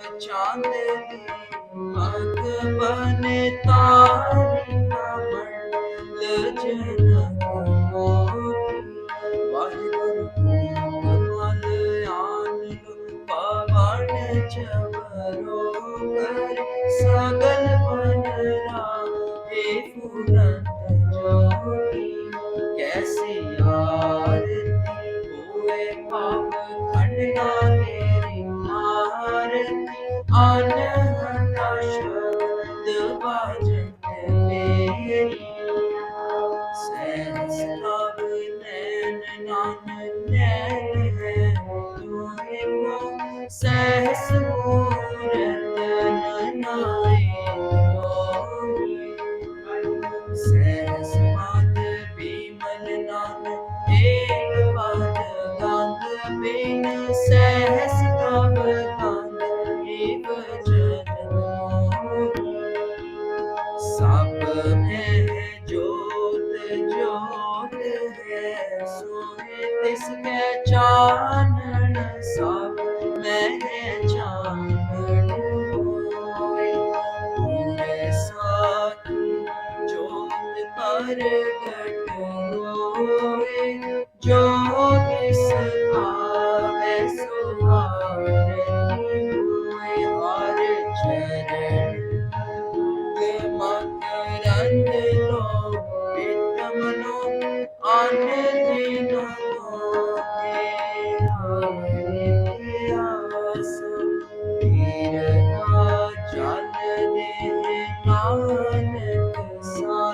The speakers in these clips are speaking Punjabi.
ਚਾਂਦਨੀ ਪਗ ਬਨੇ ਤਾਰੀ ਕਮਲ ਲਜਨ ਮੋਹੀ ਵਾਹਿਗੁਰੂ ਕੋ ਮਨ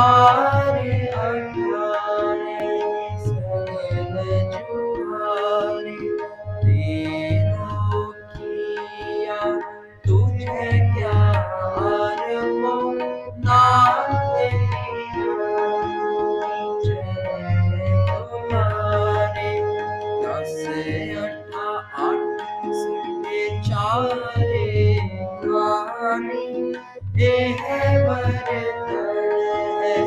Oh.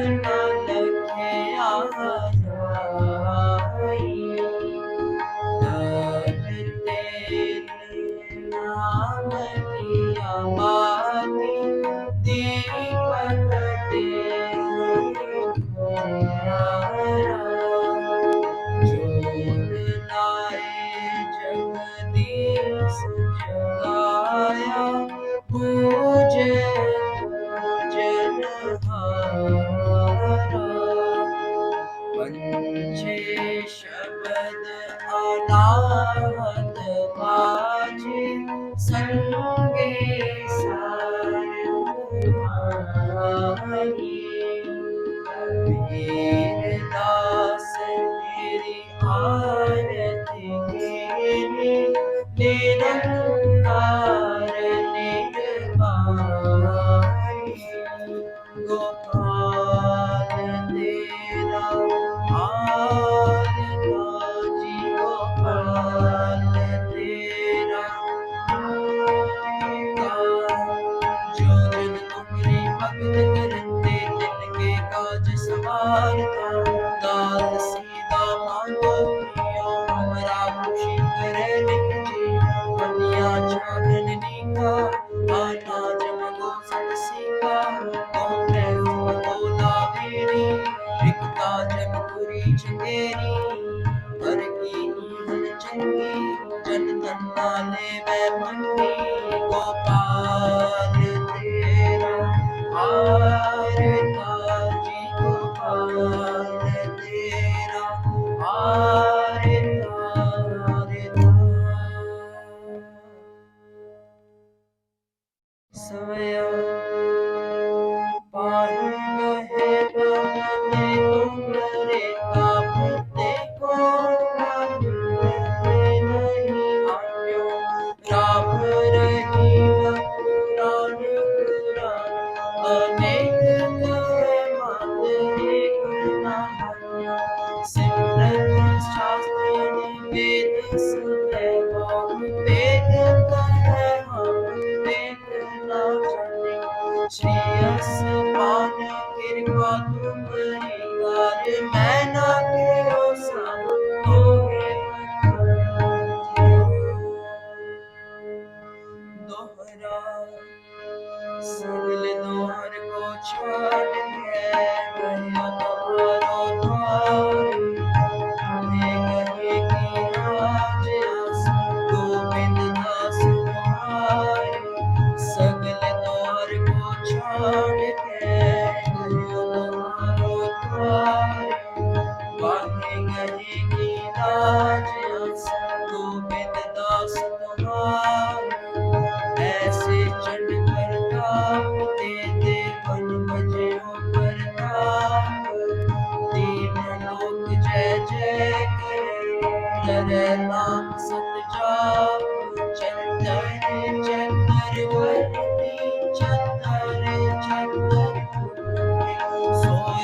in my Sorry. ਸਮਾਰਤਾ ਹੁੰਦਾ ਸੀਦਾ ਮਨ ਪਿਓ ਮਰਾ ਖੁਸ਼ੀ ਕਰੇ ਨਿਕ ਜੀ ਮਨਿਆ ਚਾਨਣ ਨਿਕਾ। So, we.